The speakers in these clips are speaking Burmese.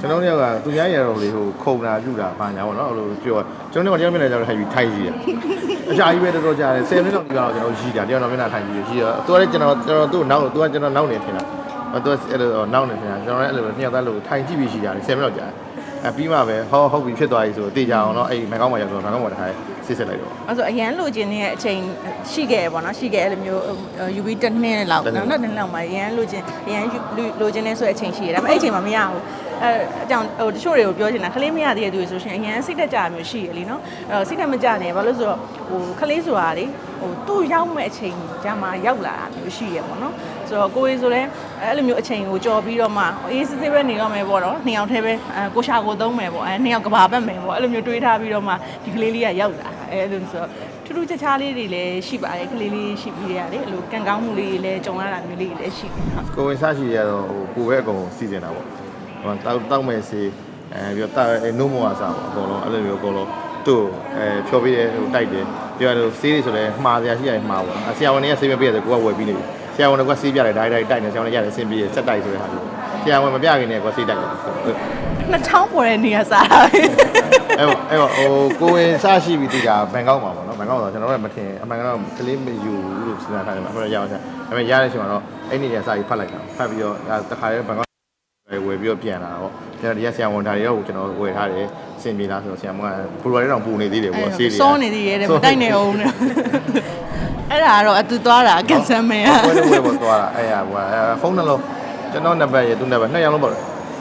ကျွန်တော်တို့ကသူများရတော့လေဟိုခုံတာပြူတာဘာညာပေါ့နော်အဲ့လိုပြောကျွန်တော်တို့ကတယောက်မျက်နှာကျတော့ထိုင်ပြီးထိုင်ကြည့်တယ်အကြာကြီးပဲတော်တော်ကြာတယ်10မိနစ်လောက်ကြာတော့ကျွန်တော်ရည်တာတယောက်တော့မျက်နှာထိုင်ပြီးရည်တော့သူကလည်းကျွန်တော်ကျွန်တော်သူ့နောက်သူကကျွန်တော်နောက်နေထင်တာသူကအဲ့လိုနောက်နေထင်တာကျွန်တော်လည်းအဲ့လိုနှစ်ယောက်သားလို့ထိုင်ကြည့်ပြီးရှိကြတယ်10မိနစ်လောက်ကြာတယ်အပြီးမှပဲဟောဟုတ်ပြီဖြစ်သွားပြီဆိုတော့တေချာအောင်တော့အဲ့မကောင်းမှရောက်တော့မကောင်းမှတစ်ခါစစ်စစ်လိုက်တော့အဲ့ဆိုအရန်လိုချင်တဲ့အချိန်ရှိခဲ့ရပေါ့နော်ရှိခဲ့အဲ့လိုမျိုး UV တစ်နှစ်လောက်တစ်နှစ်နော်တစ်နှစ်လောက်မှာအရန်လိုချင်အရန်လိုချင်နေဆိုတဲ့အချိန်ရှိရတယ်ဒါပေမဲ့အဲ့အချိန်မှာမရဘူးအဲအကြောင်းဟိုတချို့တွေကိုပြောချင်တာခလေးမရသေးတဲ့သူတွေဆိုရှင်အရန်စိတ်တက်ကြမျိုးရှိရလीနော်အဲ့တော့စိတ်တက်မကြနဲ့ဘာလို့ဆိုတော့ဟိုခလေးဆိုတာလေဟိုသူ့ရောက်မဲ့အချိန်ကျမှရောက်လာတာမျိုးရှိရပေါ့နော်ဆိုတော့ကိုယ်ဆိုလဲအဲ့လိုမျိုးအချိန်ကိုကြော်ပြီးတော့မှအေးစစ်စစ်ပဲနေတော့မယ်ပေါ့နော်နှစ်ယောက်တည်းပဲအဲကိုရှာကိုသုံးမယ်ပေါ့အဲနှစ်ယောက်ကဘာပတ်မယ်ပေါ့အဲ့လိုမျိုးတွေးထားပြီးတော့မှဒီကလေးလေးကရောက်လာအဲ့လိုဆိုတော့ထူးထူးခြားခြားလေးတွေလည်းရှိပါတယ်ကလေးလေးရှိပြီးရတယ်အဲ့လိုကံကောင်းမှုလေးတွေလည်းကြုံရတာမျိုးလေးတွေလည်းရှိတယ်ဟုတ်ကိုဝင်စားရှိရတော့ဟိုကိုပဲအကုန်စီစဉ်တာပေါ့ဟို တောက်တောက်မဲ့စီအဲပြီးတော့တာနိုးမောအစားပေါ့အကုန်လုံးအဲ့လိုမျိုးအကုန်လုံးသူ့အဲဖြော်ပြီးတယ်ဟိုတိုက်တယ်ပြီးတော့ဆေးတွေဆိုလည်းမှားစရာရှိရတယ်မှားပေါ့ဆရာဝန်တွေကဆေးမပြည့်တယ်ကိုကဝယ်ပြီးနေပြီဆရာဝန်တွေကဆေးပြတယ်ဒိုင်းဒိုင်းတိုက်နေဆရာဝန်တွေရတယ်ဆင်းပြီးစက်တိုက်ဆိုတဲ့ဟာမျိုးဆရာဝန်မပြခင်နဲ့ကိုဆေးတိုက်တယ်နှစ်ချောင်းပေါ်တဲ့နေရာစားတာပဲအဲ့တော့အဲ့တော့ဟိုကိုဝင်စားရှိပြီးတိတာဘန်ကောက်မှာပေါ့နော်ဘန်ကောက်ဆိုကျွန်တော်တို့မထင်အမှန်ကတော့ကလေးမယူဘူးလို့စဉ်းစားထားတယ်မှာအဲ့တော့ရအောင်စားဒါပေမဲ့ရတဲ့အချိန်မှာတော့အဲ့ဒီနေရာစာကြီးဖတ်လိုက်တာဖတ်ပြီးတော့တခါလေးဘန်ကောက် ဝယ်ပြီးတော့ပြန်လာတော့ကျွန်တော်ဒီကဆရာဝန်ဒါတွေတော့ကျွန်တော်ဝယ်ထားတယ်အဆင်ပြေလားဆိုတော့ဆရာဝန်ကပူရလေးတော့ပူနေသေးတယ်ပေါ့ဆေးတွေစောနေသေးရဲ့တဲ့မတိုက်နေအောင်နဲ့အဲ့ဒါကတော့အတူသွားတာကန်ဆယ်မဲရဝယ်လို့ဝယ်ပေါ်သွားတာအဲ့ရဟိုဖုန်းနှလုံးကျွန်တော်နံပါတ်ရသူနံပါတ်နှစ်ယောက်လုံးပေါ့တ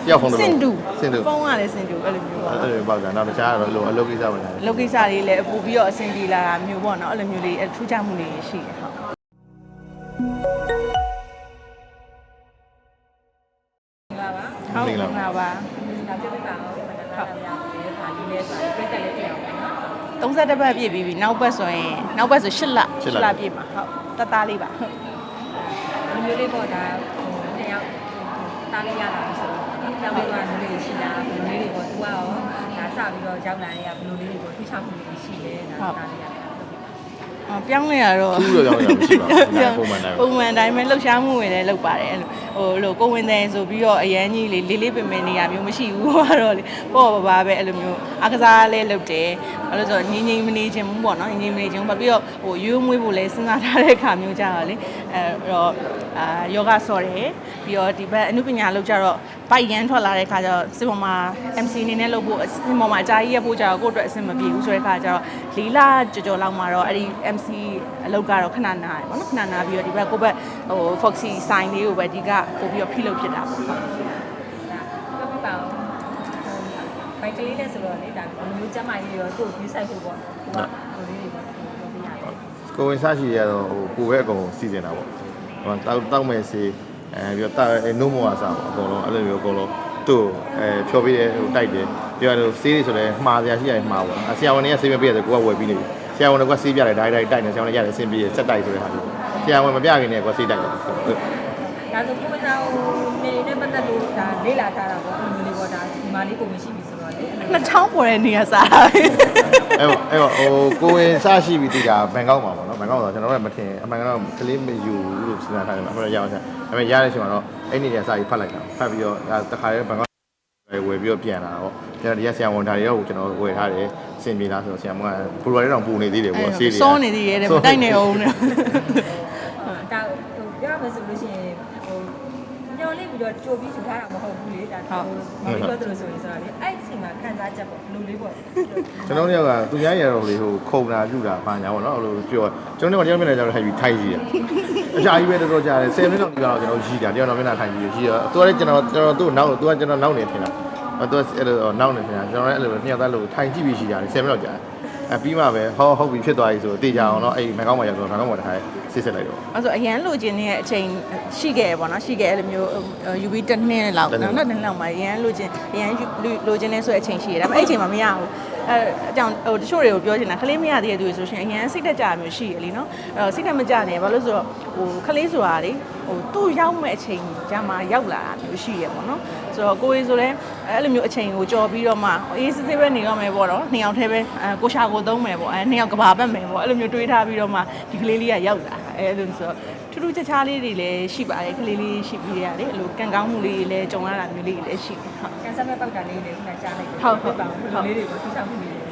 ယောက်ဖုန်းနှစလုံးင်တူစင်တူဖုန်းကလည်းစင်တူအဲ့လိုမျိုးပါအဲ့လိုပေါ့ကနောက်တခြားတော့လို့အလုပ်ကိစ္စပဲလားလောကိစ္စလေးလည်းအပူပြီးတော့အဆင်ပြေလာတာမျိုးပေါ့နော်အဲ့လိုမျိုးလေးအထူးခြားမှုလေးရှိတယ်ဟုတ် ပါပါဒါပြပြပါအောင်မနက်လာများတယ်ဒါလေးလဲဆိုပြတ်တက်လေးပြအောင်နော်31ပတ်ပြည့်ပြီးပြီနောက်ပတ်ဆိုရင်နောက်ပတ်ဆို8လရှစ်လလပြည့်မှာဟုတ်တသားလေးပါဟုတ်ဒီမျိုးလေးပေါ့ဒါဟိုနှစ်ယောက်တားလေးရတာဆိုတော့ကြောက်လေးကလူလေးရှိတာဘလူလေးတွေပေါ့သူကရောဒါစပြီးတော့ရောက်လာတဲ့ကဘလူလေးတွေပေါ့ထိချမှုလေးရှိတယ်ဒါတားလေးရတယ်အော် ပြောင်းလဲရတော့သူ့လိုကြောင့်ရမရှိပါဘူးပုံမှန်တိုင်းပုံမှန်တိုင်းပဲလှုပ်ရှားမှုတွေလည်းလုပ်ပါတယ်အဲ့လိုဟိုလိုကိုဝင်တဲ့ဆိုပြီးတော့အရန်ကြီးလေးလေးလေးပင်ပင်နေရမျိုးမရှိဘူးဟိုကတော့လေပေါ့ပါပါပဲအဲ့လိုမျိုးအကစားလည်းလုပ်တယ်အဲ့လိုဆိုငင်းငင်းမနေခြင်းဘူးပေါ့နော်ငင်းငင်းမနေခြင်းဘူးပြီးတော့ဟိုရိုးမွေးဖို့လည်းစဉ်းစားထားတဲ့အခါမျိုးကြတော့လေအဲ့တော့အာယောဂဆော့တယ်ပြီးတော့ဒီဘက်အနုပညာလုပ်ကြတော့ ဘိုက်ရန်ထွက်လာတဲ့အခါကျတော့စစ်ပေါ်မှာ MC အနေနဲ့လုပ်ဖို့အစင်ပေါ်မှာအကြာကြီးရဖို့ကြတော့ကိုယ့်အတွက်အဆင်မပြေဘူးဆိုတဲ့အခါကျတော့လီလာကြော်ကြော်လောက်မှာတော့အဲ့ဒီ MC အလုပ်ကတော့ခဏနားတယ်ပေါ့နော်ခဏနားပြီးတော့ဒီဘက်ကိုယ့်ဘက်ဟို Foxy sign လေးကိုပဲဒီကပို့ပြီးတော့ဖိလုပ်ဖြစ်တာပေါ့ဟုတ်ဒါပြပြပါအောင်ဘိုက်ကလေးနဲ့ဆိုတော့လေဒါဘလူမျိုးကျမ်းမာရေးရောသူ့ကိုပြီးဆိုင်ဖို့ပေါ့သူကဘလူလေးတွေပေါ့ပြောပြရတယ်ကိုဝင်စားရှိရတော့ဟိုကိုပဲအကုန်စီစဉ်တာပေါ့ဟိုတောက်တောက်မဲ့စီ အဲပြီးတော့တာနိုးမောအစားပေါ့အကုန်လုံးအဲ့လိုမျိုးအကုန်လုံးသူ့အဲဖြော်ပြီးတယ်ဟိုတိုက်တယ်ပြီးတော့ဆေးတွေဆိုလည်းမှားစရာရှိရတယ်မှားပေါ့ဆရာဝန်တွေကဆေးမပြည့်တယ်ကိုကဝယ်ပြီးနေပြီဆရာဝန်တွေကဆေးပြတယ်ဒိုင်းဒိုင်းတိုက်နေဆရာဝန်တွေရတယ်ဆင်းပြီးစက်တိုက်ဆိုတဲ့ဟာမျိုးဆရာဝန်မပြခင်နဲ့ကိုဆေးတိုက်တယ်ဒါဆိုကိုမသားဟိုနေနဲ့ပတ်သက်လို့ဒါလေးလာထားတာပေါ့အဲ့လိုမျိုးလေးပေါ့ဒါဒီမာလေးကိုမရှိပြီဆိုတော့လေအဲ့လိုနှစ်ချောင်းပေါ်တဲ့နေရာစားတာပဲ အဲ့တော့အဲ့တော့ဟိုကိုဝင်စားရှိပြီးတိတာဘန်ကောက်မှာပေါ့နော်ဘန်ကောက်ဆိုကျွန်တော်တို့မထင်အမှန်ကတော့ကလေးမယူဘူးလို့စဉ်းစားထားတယ်မှာအဲ့တော့ရအောင်စားဒါပေမဲ့ရတဲ့အချိန်မှာတော့အဲ့ဒီနေရာစာကြီးဖတ်လိုက်တာဖတ်ပြီးတော့တခါလေးဘန်ကောက်ဝယ်ပြီးတော့ပြန်လာတော့ကျွန်တော်ဒီကဆရာဝန်ဒါတွေတော့ကျွန်တော်ဝယ်ထားတယ်အဆင်ပြေလားဆိုတော့ဆရာဝန်ကပူရလေးတော့ပူနေသေးတယ်ပေါ့ဆေးတွေစောနေသေးရဲ့တဲ့မတိုက်နေအောင်နဲ့ဒါဟိုပြောရမယ်ဆိုလို့ရှိရင်ဟိုညော်လေးပြီးတော့ကြိုပြီးယူထားတာမဟုတ်ဘူးလေဒါဟိုမပြီးတော့လို့ဆိုရင်ဆိုတော့လေအဲ့ဒီအ ချိန်မှာခံစားချက်ပေါ့လူလေးပေါ့ကျွန်တော်တို့ကသူများရတော့လေဟိုခုံတာပြူတာဘာညာပေါ့နော်အဲ့လိုပြောကျွန်တော်တို့ကတယောက်မျက်နှာကျတော့ထိုင်ပြီးထိုင်ကြည့်တယ်အကြာကြီးပဲတော်တော်ကြာတယ်10မိနစ်လောက်ကြာတော့ကျွန်တော်ရည်တာတယောက်တော့မျက်နှာထိုင်ပြီးရည်တော့သူကလည်းကျွန်တော်ကျွန်တော်သူ့နောက်သူကကျွန်တော်နောက်နေထင်တာအဲ့သူအဲ့လိုနောက်နေထင်တာကျွန်တော်လည်းအဲ့လိုနှစ်ယောက်သားလို့ထိုင်ကြည့်ပြီးရှိတာ10မိနစ်လောက်ကြာတယ် အပြီးမှပဲဟောဟုတ်ပြီဖြစ်သွားပြီဆိုတော့တေချာအောင်တော့အဲ့မကောင်းမှရောက်တော့မကောင်းမှတစ်ခါစစ်စစ်လိုက်တော့အဲ့ဆိုအရန်လိုချင်တဲ့အချိန်ရှိခဲ့ရပေါ့နော်ရှိခဲ့အဲ့လိုမျိုး UV တစ်နှစ်လောက်တစ်နှစ်နော်တစ်နှစ်လောက်မှာအရန်လိုချင်အရန်လိုချင်နေဆိုတဲ့အချိန်ရှိရဒါပေမဲ့အဲ့အချိန်မှာမရဘူး အဲအကြောင်းဟိုတချို့တွေကိုပြောချင်တာခလေးမရသေးတဲ့သူတွေဆိုရှင်အရန်စိတ်တက်ကြမျိုးရှိရလीနော်အဲ့တော့စိတ်တက်မကြနဲ့ဘာလို့ဆိုတော့ဟိုခလေးဆိုတာလေဟိုသူ့ရောက်မဲ့အချိန်ကျမှရောက်လာတာမျိုးရှိရပေါ့နော်ဆိုတော့ကိုယ်ဆိုလဲအဲ့လိုမျိုးအချိန်ကိုကြော်ပြီးတော့မှအေးစစ်စစ်ပဲနေတော့မယ်ပေါ့နော်နှစ်ယောက်တည်းပဲအဲကိုရှာကိုသုံးမယ်ပေါ့အဲနှစ်ယောက်ကဘာပတ်မယ်ပေါ့အဲ့လိုမျိုးတွေးထားပြီးတော့မှဒီကလေးလေးကရောက်လာတာ အဲအဲ့လိုဆိုတော့ထူးထူးခြားခြားလေးတွေလည်းရှိပါတယ်ကလေးလေးရှိပြီးရတယ်အဲ့လိုကံကောင်းမှုလေးတွေလည်းကြုံရတာမျိုးလေးတွေလည်းရှိတယ်ဟုတ် ကန်ဆယ်မဲ့ပောက်တာလေးတွေခုနကြားလိုက်တယ်ဟုတ်ဟုတ်ပါဘူးဘယ်လိုလေးတွေကိုထိချမှုလေးတွေ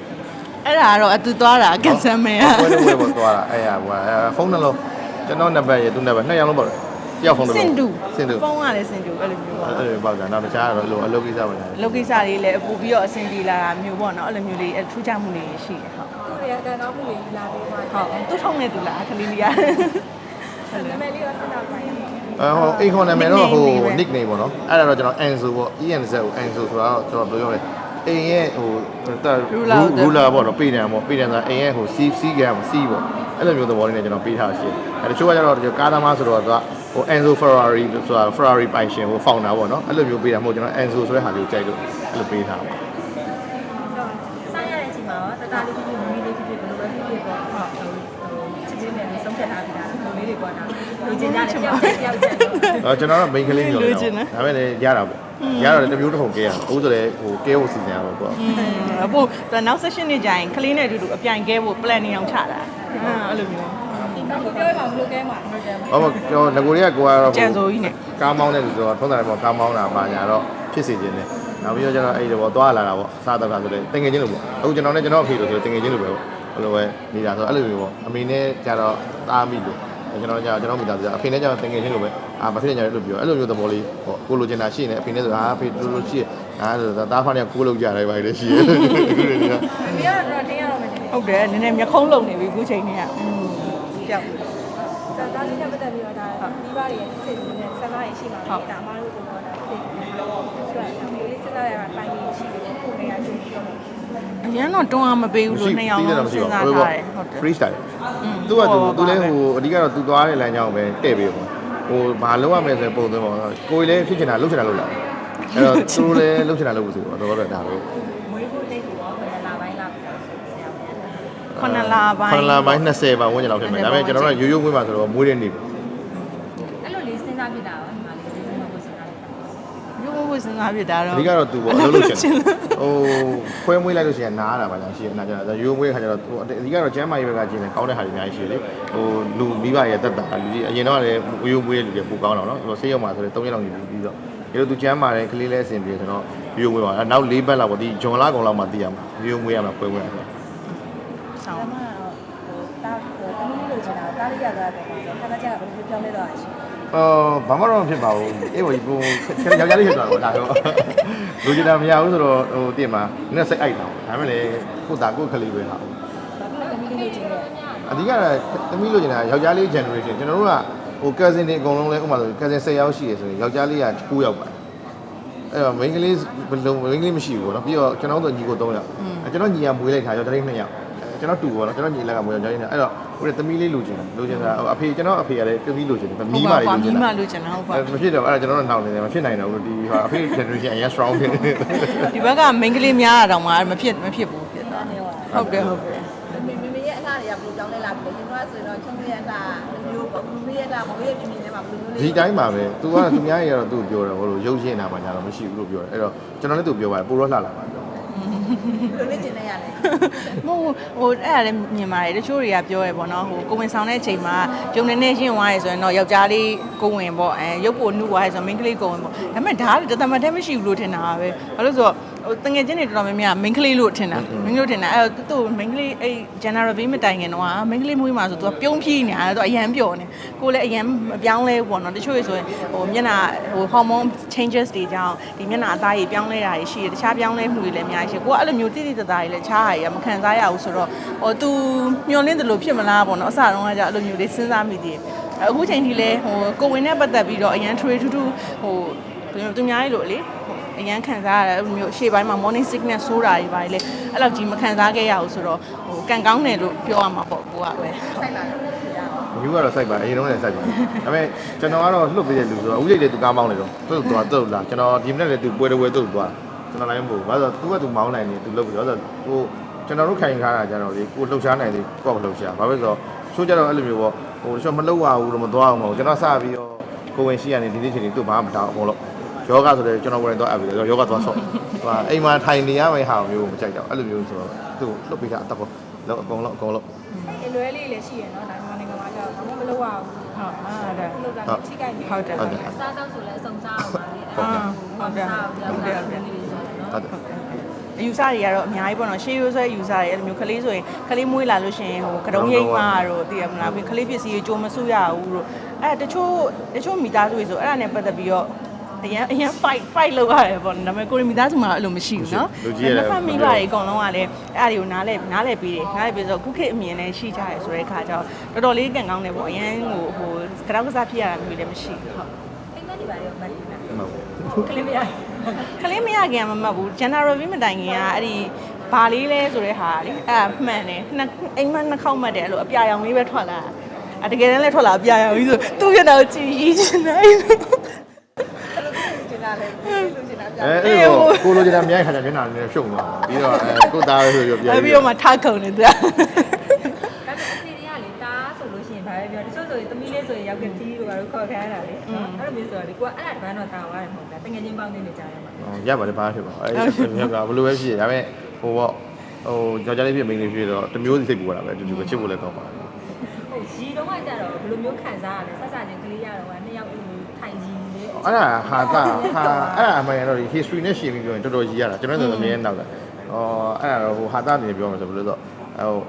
အဲ့ဒါကတော့အတူသွားတာကန်ဆယ်မဲอ่ะဝဲလို့ဝဲပေါ်သွားတာအဲ့ရဟိုဖုန်းနှလုံးကျွန်တော်နံပါတ်ရသူ့နံပါတ်နှစ်ယောက်လုံးပေါ့တယောက်ဖုန်းနှစလုံးင်တူစင်တူဖုန်းကလည်းစင်တူအဲ့လိုမျိုးပေါ့အဲ့လိုပေါ့ကြာနောက်တခြားကတော့အလုပ်ကိစ္စပါညာလောကိစ္စလေးလည်းအပူပြီးတော့အဆင်ပြေလာတာမျိုးပေါ့နော်အဲ့လိုမျိုးလေးအထူးခြားမှုလေးရှိတယ်ဟုတ်သူ တွေကကန်ကောင်းမှုလေးလာပြီးသွားဟုတ်သူ့ထုံးနေသူလားခလေးလေးရနာမည်လေးတော့စဉ်းစားပါရင်အဲဟိုအိမ်ခေါ်နာမည်တော့ဟို nickname ပေါ့နော်အဲ့ဒါတော့ကျွန်တော် Enzo ပေါ့ ENZ ကို Enzo ဆိုတာတော့ကျွန်တော်ပြောရမယ်အိမ်ရဲ့ဟိုရူလာပေါ့နော်ပြည်တယ်ပေါ့ပြည်တယ်ဆိုတာအိမ်ရဲ့ဟိုစီစီကံစီပေါ့အဲ့လိုမျိုးသဘောလေးနဲ့ကျွန်တော်ပေးထားရှိတယ်အဲတချို့ကကျတော့ကားသမားဆိုတော့သူကဟို Enzo Ferrari ဆိုတာ Ferrari ပိုင်ရှင်ဟို founder ပေါ့နော်အဲ့လိုမျိုးပေးတာမဟုတ်ကျွန်တော် Enzo ဆိုတဲ့ဟာလေးကိုကြိုက်လို့အဲ့လိုပေးထားပါ ဆိုင်ရတဲ့အချိန်မှာတော့တတလေးဖြစ်ဖြစ်မမီလေးဖြစ် ဖြစ်ဘယ်လိုပဲဖြစ်ဖြစ်ပေါ့ဟုတ်ဟိုချစ်ချင်းနဲ့ဆုံးဖြတ်ထားပြီးတာဘယ်လိုလေးတွေပေါ့နော်လူချင်းကြတယ်တယောက်တယောက်ကျန်တော့အော်ကျွန်တော်တော့ main ကလေးမျိုးတော့ဒါပေမဲ့လည်းရတာပေါ့ရတော့တမျိုးတစ်ခုကဲရအခုဆိုလည်းဟိုကဲဖို့စီစဉ်ရပါပေါ့အပူနောက် session နေကြရင်ခလေးနဲ့အတူတူအပြိုင်ကဲဖို့ plan နေအောင်ချတာအဲ့လိုမျိုးဒီကောင်ပြောရမှာဘယ်လိုကဲမှာဟုတ်တယ်ဟောကျွန်တော်ငကိုတွေကကိုကတော့ကြံစိုးကြီးနဲ့ကားမောင်းတဲ့လူဆိုတော့ထုံးတယ်ပေါ့ကားမောင်းတာပါညာတော့ဖြစ်စီခြင်းနဲ့နောက်ပြီးတော့ကျွန်တော်အဲ့ဒီတော့သွားလာတာပေါ့စားတော့ကဆိုလည်းတင်ငယ်ချင်းလို့ပေါ့အခုကျွန်တော်နဲ့ကျွန်တော်အဖေလို့ဆိုတင်ငယ်ချင်းလို့ပဲပေါ့ ဘယ်လိုပဲနေတာဆိုအဲ့လိုမျိုးပေါ့အမေနဲ့ကြတော့သားမိလို့ကျွန်တော်ကြတော့ကျွန်တော်မိသားစုအဖေနဲ့ကြတော့တငယ်ချင်းလိုပဲအာမဖေနဲ့ကြတော့လို့ပြောအဲ့လိုမျိုးသဘောလေးဟောကိုလိုချင်တာရှိနေအဖေနဲ့ဆိုအာအဖေလိုလိုရှိအာဆိုသားဖားနဲ့ကိုလိုကြတယ်ပါလေရှိတယ်ဒီလိုမျိုးမေကတော့တင်းရတော့မယ်ဟုတ်တယ်နည်းနည်းမျက်ခုံးလုံနေပြီအခုချိန်နေရอืมကြောက်ဒါသားလေးနဲ့ပတ်သက်ပြီးတော့ဒါမိဘတွေရဲ့စိတ်နဲ့ဆန္ဒရရှိပါမယ်ဒါမှမဟုတ် ရင်တော့တွန်းအားမပေးဘူးလို့နှစ်ယောက်လုံးစဉ်းစားထားတယ်ဟုတ်တယ် freestyle သူကသူသူလည်းဟိုအဓိကတော့သူသွားတဲ့လမ်းကြောင်းပဲတဲ့ပေးပေါ့ဟိုဘာလုပ်ရမလဲဆိုပုံသွင်းပေါ့ကိုယ်လည်းဖြစ်ချင်တာလုပ်ချင်တာလုပ်လာအဲ့တော့သူလည်းလုပ်ချင်တာလုပ်လို့ဆိုတော့တော့ဒါပဲမွေးဖို့တိတ်ကိုတော့ခဏလာပိုင်းလာပြီးတော့ဆရာပြန်တယ်ခုနလပိုင်းခဏလာပိုင်း20ပါဝန်းကျင်လောက်ဖြစ်မယ်ဒါပေမဲ့ကျွန်တော်တို့ရိုးရိုးဝင်းပါဆိုတော့မွေးတဲ့နေ့အဲ့လိုလေးစဉ်းစားပြတာပါဒီမှာလေးဒီမှာကိုစဉ်းစားပြတာ ရိုးရိုးစဉ်းစားဖြစ်တာတော့အဓိကတော့သူပေါ့အလုပ်လုပ်ချင်တယ်ဟိုခွဲမွေးလိုက်လို့ရှိရင်နားတာပါလားရှိရင်နားကြတာရိုးမွေးခါကျတော့ဟိုအဓိကတော့ကျမ်းမာရေးဘက်ကကျင်းတယ်ကောင်းတဲ့ဟာတွေအများကြီးရှိတယ်ဟိုလူမိဘရဲ့တက်တာလူကြီးအရင်တော့လည်းရိုးမွေးတဲ့လူတွေပိုကောင်းတော့နော်ဟိုဆေးရုံမှာဆိုတော့3ရက်လောက်နေပြီးတော့ဒီလိုသူကျမ်းမာတယ်ကလေးလည်းအဆင်ပြေဆိုတော့ရိုးမွေးပါနောက်၄ဘက်လောက်ပေါ့ဒီဂျွန်လာကောင်လောက်မှသိရမှာရိုးမွေးရမှာခွဲမွေးရမှာဆောင်းဒါမှတော့ဟိုတာဟိုတမီးလို့ချင်တာတားလိုက်ရတာတော့ခဏကြာဘယ်လိုပြောင်းလဲတော့ရှိ အော်ဘာမှတော့မဖြစ်ပါဘူးအေးဝီကိုခက်ယောက်ျားလေးဖြစ်သွားတော့ဒါတော့လူကြီးတာမရဘူးဆိုတော့ဟိုတင်မှာနည်းစိတ်အိုက်တာဒါပေမဲ့လေကိုတာကိုခလေးပဲဟာဘာဖြစ်လို့တမီးလို့ချင်လဲအဓိကသမီးလို့ကျင်တာယောက်ျားလေး generation ကျွန်တော်တို့ကဟို cousin တွေအကုန်လုံးလဲဥပမာဆို cousin 10ယောက်ရှိရဆိုရင်ယောက်ျားလေးက9ယောက်ပါအဲ့တော့ main ကလေးဘယ်လို main ကလေးမရှိဘူးပေါ့နော်ပြီးတော့ကျွန်တော်တို့ညီကို3ယောက်အဲကျွန်တော်ညီကမွေးလိုက်တာယောက်ျားလေး2ယောက် ကျွန်တော်တူပေါ့နော်ကျွန်တော်ညီလက်ကမွေးယောက်ျားလေး2အဲ့တော့ဟိုသမီးလေးလိုချင်တာလိုချင်တာအဖေကျွန်တော်အဖေကလည်းသမီးလိုချင်တယ်သမီးမလေးလိုချင်မိမတာလို့ချင်တာဟုတ်ပါမဖြစ်တော့အဲ့ဒါကျွန်တော်တို့နောက်နေတယ်မဖြစ်နိုင်တော့ဘူးဒီဟာအဖေ generation အရင် strong ဖြစ်နေတယ်ဒီဘက်က main ကလေးများတာတော့မှမဖြစ်မဖြစ်ဘူးဖြစ်သွားဟုတ်တယ်ဟုတ်တယ်မမေမေရဲ့အလားတွေကဘယ်လိုကြောင်းလဲလားပြီးတော့ကျွန်တော်ဆိုရင်တော့ချုံရဲ့အလားမျိုးပေါ့မမေရဲ့အလားမမေရဲ့ပြင်းပြင်းနဲ့မှာဘယ်လိုမျိုးဒီလေးတိုင်းပါပဲ तू ကသူများရေကတော့သူ့ကိုပြောတယ်ဟိုလိုရုပ်ရှင်တာမှညာတော့မရှိဘူးလို့ပြောတယ်အဲ့တော့ကျွန်တော်လည်းသူပြောပါတယ်ပိုတော့လှလာပါပြောဘယ် လိုလေးကျင်နေရလဲမဟုတ်ဟိုအဲ့ဒါလည်းမြင်ပါတယ်တချို့တွေကပြောရပေါ့နော်ဟိုကိုဝင်ဆောင်တဲ့အချိန်မှာဂျုံနေနေရှင်းသွားရဆိုရင်တော့ယောက်ျားလေးကိုဝင်ပေါ့အဲရုပ်ပိုနှုတ်သွားရဆိုရင် main ကလေးကိုဝင်ပေါ့ဒါပေမဲ့ဒါကတသမတ်တည်းမရှိဘူးလို့ထင်တာပါပဲဘာလို့ဆိုတော့ ဟိုတငယ်ချင်းတွေတော်တော်များများ main ကလေးလို့ထင်တာ main လို့ထင်တာအဲ့တော့သူ့ main ကလေးအဲ့ general bay မတိုင်ခင်တော့ main ကလေးမွေးမှာဆိုသူကပြုံးဖြီးနေတာသူအရန်ပျော်နေကိုလည်းအရန်မပြောင်းလဲဘူးပေါ့နော်တချို့ဆိုရင်ဟိုမျက်နှာဟို hormone changes တွေကြောင့်ဒီမျက်နှာအသားကြီးပြောင်းလဲတာတွေရှိတယ်တခြားပြောင်းလဲမှုတွေလည်းအများကြီးရှိကိုကအဲ့လိုမျိုးတိတိတသားကြီးလည်းခြားဟာကြီးမခံစားရဘူးဆိုတော့ဟို तू မျောလင်းတယ်လို့ဖြစ်မလားပေါ့နော်အစတုန်းကကြာအဲ့လိုမျိုးလေးစဉ်းစားမိသေးတယ်အခုချိန်ထိလည်းဟိုကိုဝင်နဲ့ပတ်သက်ပြီးတော့အရန်ထွေးထူးထူးဟိုသူများကြီးလို့လေ အရန်ခံစားရတယ်အဲ့လိုမျိုးရှေ့ပိုင်းမှာ morning sickness ဆိုးတာတွေပါလေအဲ့လောက်ကြီးမခံစားခဲ့ရဘူးဆိုတော့ဟိုကန်ကောင်းတယ်လို့ပြောရမှာပေါ့ကိုကပဲစိုက်လာတယ်ရအောင်ယူကတော့စိုက်ပါအရင်တော့လည်းစိုက်ပါဒါပေမဲ့ကျွန်တော်ကတော့လှုပ်ပေးတဲ့လူဆိုတော့ဦးလေးတွေသူကားမောင်းနေတော့သူ့သွားသူ့လာကျွန်တော်ဒီမနေ့လည်းသူပွဲတပွဲသူ့သွားကျွန်တော်လည်းမဟုတ်ဘူးဘာလို့သူကသူမောင်းနိုင်နေသူလှုပ်ပြီးတော့ဟိုကျွန်တော်တို့ခိုင်ထားတာကြတော့လေကိုလှုပ်ရှားနိုင်တယ်ကိုကလှုပ်ရှားဘာဖြစ်လို့ဆိုတော့ချိုးကြတော့အဲ့လိုမျိုးပေါ့ဟိုကျွန်တော်မလှုပ်ရဘူးတော့မသွားအောင်မဟုတ်ကျွန်တော်စပြီးတော့ကိုဝင်ရှိရနေဒီနေ့ချိန်သူ့ဘာမှမတောင်းအကုန်လုံး ယောဂဆိုတဲ့ကျွန်တော်ဝင်တော့အပ်ပြီးတော့ယောဂသွားဆော့ဟိုအိမ်မှာထိုင်နေရမယ့်ဟာမျိုးမကြိုက်တော့အဲ့လိုမျိုးဆိုတော့သူ့လှုပ်ပေးတာအတက်ပေါ့လောက်အကုန်လုံးအကုန်လုံးအလွဲလေးလည်းရှိရနော်ဒါမှမဟုတ်နိုင်ငံမှာကြောက်မမလုပ်ရဘူးဟုတ်အားဒါလုပ်တာချိကိုက်နေဟုတ်တယ်ဟုတ်တယ်စားတော့ဆိုလဲအစုံစားအောင်ပါလေဟုတ်တယ်ဟုတ်တယ်စားအောင်ကြောက်တာလေးတွေဆိုတော့ဟုတ်တယ်အယူဆတွေကတော့အများကြီးပေါ့နော်ရှေးရိုးဆွဲအယူဆတွေအဲ့လိုမျိုးကလေးဆိုရင်ကလေးမွေးလာလို့ရှိရင်ဟိုကတုံးရိပ်မာတို့သိရမလားပြီးကလေးပစ္စည်းတွေကြိုမစုရဘူးတို့အဲ့တချို့တချို့မိသားစုတွေဆိုအဲ့ဒါနဲ့ပတ်သက်ပြီးတော့ အရင်အရင် fight fight လုပ်ရတယ်ပေါ့နော်ဒါပေမဲ့ကိုရီမိသားစုမှာအဲ့လိုမရှိဘူးနော်နှစ်ဖက်မိဘတွေအကုန်လုံးကလည်းအဲ့ဒါတွေကိုနားလဲနားလဲပြီးတယ်နားလဲပြီးဆိုခုခေတ်အမြင်နဲ့ရှိကြရဲဆိုတဲ့အခါကျတော့တော်တော်လေးကန်ကောင်းတယ်ပေါ့အရင်ဟိုဟိုကြောက်ကစားဖြစ်ရတာမျိုးလည်းမရှိဘူးဟုတ်အိမ်မက်တွေပါရောမတ်နေတာဟုတ်ကလေးမရကလေးမရခင်ကမမှတ်ဘူး general review မတိုင်ခင်ကအဲ့ဒီဘာလေးလဲဆိုတဲ့ဟာလေအဲ့ဒါမှန်တယ်နှစ်အိမ်မနှစ်ခေါက်မှတ်တယ်အဲ့လိုအပြာရောင်လေးပဲထွက်လာအတကယ်တမ်းလည်းထွက်လာအပြာရောင်ကြီးဆိုသူ့မျက်နှာကိုကြည့်ရင်းနေတယ် အဲ့လိုကျင်တာလေလူကျင်တာပြအဲအဲ့လိုကိုလိုချင်တာမြိုက်ခါကျမျက်နှာလေးရှုံသွားပြီးတော့အဲကိုသားဆိုပြီးပြန်အဲ့ပြီးတော့မှထားခုံနေသူကဒါပေမဲ့အဖေတွေကလေတားဆိုလို့ရှိရင်ဘာပဲပြောတချို့ဆိုရင်သမီးလေးဆိုရင်ရောက်ကတီးတို့ဘာလို့ခေါ်ခိုင်းရတာလေနော်အဲ့လိုမျိုးဆိုတော့ဒီကိုကအဲ့ဒါတပန်းတော့တာသွားတယ်မဟုတ်လားတငယ်ချင်းပေါင်းနေနေကြရမှာရပါတယ်ဘာဖြစ်ပါအဲမြက်ကဘယ်လိုပဲဖြစ်ရဒါပေမဲ့ဟိုပေါ့ဟိုကြောက်ကြလေးဖြစ်မိန်းလေးဖြစ်တော့တမျိုးစီစိတ်ပူတာပဲတူတူပဲချစ်ဖို့လည်းကောင်းပါတယ်ဟုတ်ရီတော့ကကြတော့ဘယ်လိုမျိုးခံစားရလဲဆက်စားချင်းကလေးရတော့ကနှစ်ယောက်ထိုင်ရီနေ အဲ့ဒါဟာတာဟာအဲ့ဒါအမှန်တော့ဒီ history နဲ့ရှင်းပြီးပြောရင်တော်တော်ကြီးရတာကျွန်တော်တို့သမီးရဲ့နောက်တာဟောအဲ့ဒါတော့ဟိုဟာတာနေပြောမှာဆိုဘယ်လိုဆိုဟို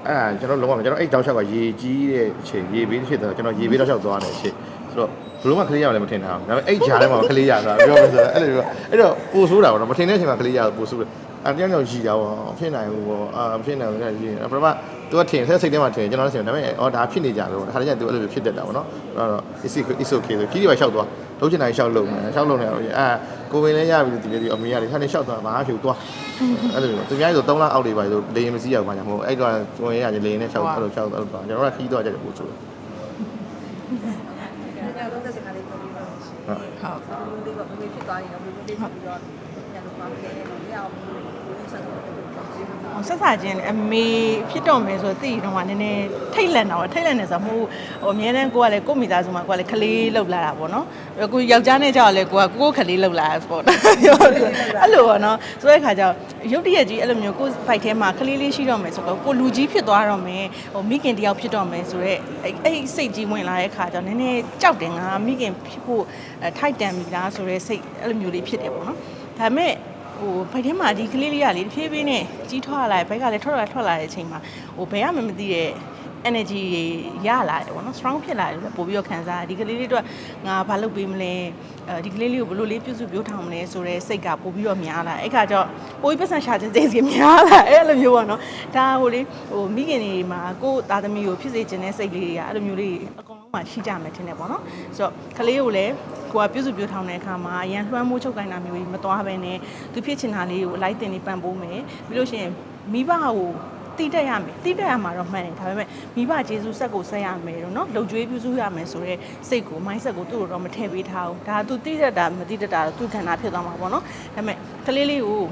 အဲ့ဒါကျွန်တော်လုံးဝကျွန်တော်အဲ့တောက်ချက်ကရေကြီးတဲ့အချိန်ရေဘေးတစ်ချိန်တော့ကျွန်တော်ရေဘေးတောက်ချက်သွားတဲ့အချိန်ဆိုတော့ဘလို့မှကလေးရလည်းမထင်တာဒါပေမဲ့အဲ့ဂျာထဲမှာကလေးရတာပြောလို့ဆိုတော့အဲ့လိုပြောအဲ့တော့ပိုဆိုးတာပေါ့နော်မထင်တဲ့အချိန်မှာကလေးရပိုဆိုးတယ် အဲ့တရားကြောင့်ကြီးတာပေါ့ဖြစ်နိုင်ဘူးပေါ့အာဖြစ်နိုင်ဘူးကကြီးတယ်ပထမသူကထင်ဆက်စိတ်ထဲမှာထင်ကျွန်တော်လည်းထင်ဒါပေမဲ့အော်ဒါဖြစ်နေကြလို့ဒါခါတည်းကျသူအဲ့လိုဖြစ်တတ်တာပေါ့နော်အဲ့တော့ is is okay ဆိုကြီးတွေပဲရှောက်သွားလုံးချင်တိုင်းရှောက်လုံးတယ်ရှောက်လုံးနေတော့အာကိုဝင်လည်းရပြီဒီလေဒီအမေကလေခါနေရှောက်သွားဘာမှဖြူသွားအဲ့လိုသူများဆို3လအောက်တွေပါဆိုလေရင်မစည်းရဘူးဘာညာမဟုတ်အဲ့တော့ကိုဝင်ရလေရင်နဲ့ရှောက်အဲ့လိုရှောက်အဲ့လိုသွားကျွန်တော်ကခီးသွားကြတယ်ပို့ဆိုတယ်ညတော့သက်စကားလေးပြောပြီးပါရှင်ဟုတ်ဟုတ်လူလေးကဘယ်လိုဖြစ်သွားရင်ဘယ်လိုလေးဆိုပြီးတော့ညတော့ပါခဲ့တယ်ရအောင်ဘယ်လိုဆက်တော့ဟို ဆက်စားခြင်းအမေဖြစ်တော့မယ်ဆိုတော့သိရင်တော့ကနည်းနည်းထိတ်လန့်တော့ထိတ်လန့်နေဆိုမဟုတ်ဟိုအများတန်းကိုကလည်းကိုမိသားစုမှာကိုကလည်းခလေးလောက်လာတာပေါ့နော်ကိုယောက်ျားနဲ့ကြောက်လည်းကိုကကိုကိုခလေးလောက်လာပေါ့နော်ပြောအဲ့လိုပေါ့နော်ဆိုတဲ့ခါကျတော့ရုတ်တရက်ကြီးအဲ့လိုမျိုးကိုဖိုက်ထဲမှာခလေးလေးရှိတော့မယ်ဆိုတော့ကိုလူကြီးဖြစ်သွားတော့မယ်ဟိုမိခင်တယောက်ဖြစ်တော့မယ်ဆိုတော့အဲ့အဲ့စိတ်ကြီးဝင်လာတဲ့ခါကျတော့နည်းနည်းကြောက်တယ်ငါမိခင်ဖြစ်ဖို့ထိုက်တန်ပြီလားဆိုတဲ့စိတ်အဲ့လိုမျိုးလေးဖြစ်တယ်ပေါ့နော်ဒါပေမဲ့ ဟိုဘိုက်ထဲမှာဒီကလေးလေးကလေတဖြည်းဖြည်းနဲ့ကြီးထွားလာတယ်ဘိုက်ကလည်းထွက်လာထွက်လာတဲ့အချိန်မှာဟိုဘယ်ရမှမသိတဲ့ energy တွေရလာတယ်ပေါ့နော် strong ဖြစ်လာတယ်လို့ပို့ပြီးတော့ခံစားရတယ်ဒီကလေးလေးတော့ငါဘာလုပ်ပေးမလဲအဲဒီကလေးလေးကိုဘယ်လိုလေးပြုစုပြောထောင်မလဲဆိုတဲ့စိတ်ကပို့ပြီးတော့များလာအဲ့ခါကျတော့ပို့ပြီးပတ်စံရှာခြင်းစိတ်စီများလာအဲ့လိုမျိုးပေါ့နော်ဒါဟိုလေဟိုမိခင်တွေမှာကိုယ့်သားသမီးကိုဖြစ်စေခြင်းတဲ့စိတ်လေးတွေကအဲ့လိုမျိုးလေးအကုန်လုံး မှရှိကြမယ်ထင်တယ်ပေါ့နော်ဆိုတော့ကလေးကိုလည်းကိုကပြုစုပြောထောင်တဲ့အခါမှာအရန်လွှမ်းမိုးချုပ်ကိုင်းတာမျိုးကြီးမသွားဘဲနဲ့သူဖြစ်ချင်တာလေးကိုအလိုက်တင်နေပံ့ပိုးမယ်ပြီးလို့ရှိရင်မိဘကိုတိတက်ရမယ်တိတက်ရမှာတော့မှန်တယ်ဒါပေမဲ့မိဘဂျေစုဆက်ကိုဆက်ရမယ်တော့နော်လှုပ်ကြွေးပြုစုရမယ်ဆိုတော့စိတ်ကိုမိုင်းဆက်ကိုသူ့ကိုတော့မထည့်ပေးထားဘူးဒါကသူတိတက်တာမတိတက်တာတော့သူ့ခန္ဓာဖြစ်သွားမှာပေါ့နော်ဒါပေမဲ့ကလေးလေးကို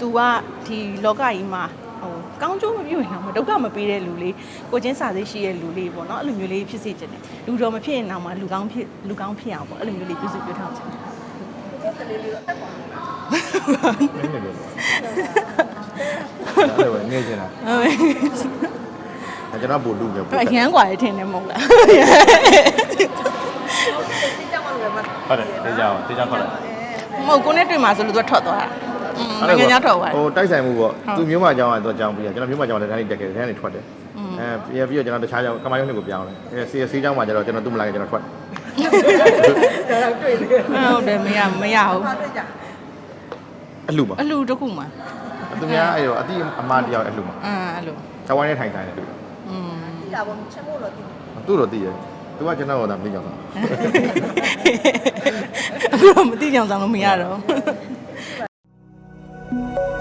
तू ကဒီလောကကြီးမှာ ကောင်းကျိုးမပြုရင်တော့မဒုက္ခမပေးတဲ့လူလေးကိုချင်းစာသေးရှိတဲ့လူလေးပေါ့နော်အဲ့လိုမျိုးလေးဖြစ်စေချင်တယ်လူတော်မဖြစ်ရင်တော့မှလူကောင်းဖြစ်လူကောင်းဖြစ်အောင်ပေါ့အဲ့လိုမျိုးလေးပြုစုပြောထားချင်တယ် ဒီကလေးလေးတော့အပေါ်မှာ နည်းနည်းလေးအဲ့လိုငေ့ချင်တာ ဟုတ်ပြီ ကျွန်တော်ပို့လူပဲပို့ အရန်กว่าရထင်တယ်မဟုတ်လား စိတ်ကြောက်မှလည်းမ ဟုတ်တယ်တေးကြအောင်တေးကြခေါ်လိုက် မဟုတ်ကိုနဲ့တွေ့မှာဆိုလို့သူကထွက်သွားတာ ငငညာထွက်သွားတယ်ဟိုတိုက်ဆိုင်မှုပေါ့သူမျိုးမကြောင်းကတော့ကြောင်းပြီးကျွန်တော်မျိုးမကြောင်းလည်းတန်းနေတက်ခဲ့တယ်တန်းနေထွက်တယ်အဲပြီးတော့ကျွန်တော်တခြားကြောင်းကမာရုံးတွေကိုပြောင်းတယ်အဲစီစီကြောင်းမှာကျတော့ကျွန်တော်သူ့မလာခဲ့ကျွန်တော်ထွက်တယ်ဒါတော့တွေ့တယ်ဟုတ်တယ်မရမရဘူးအလှပါအလှတစ်ခုမှာသူများအဲ့တော့အတိအမတရားအလှမှာအာအလှဇဝိုင်းနဲ့ထိုင်ထိုင်တယ်သူอืมတိတာပေါ့ချက်ဖို့တော့တိသူ့တော့တိတယ်သူကကျွန်တော်တော့မသိကြအောင်အခုတော့မသိကြအောင်ဆောင်လို့မရတော့ Thank you.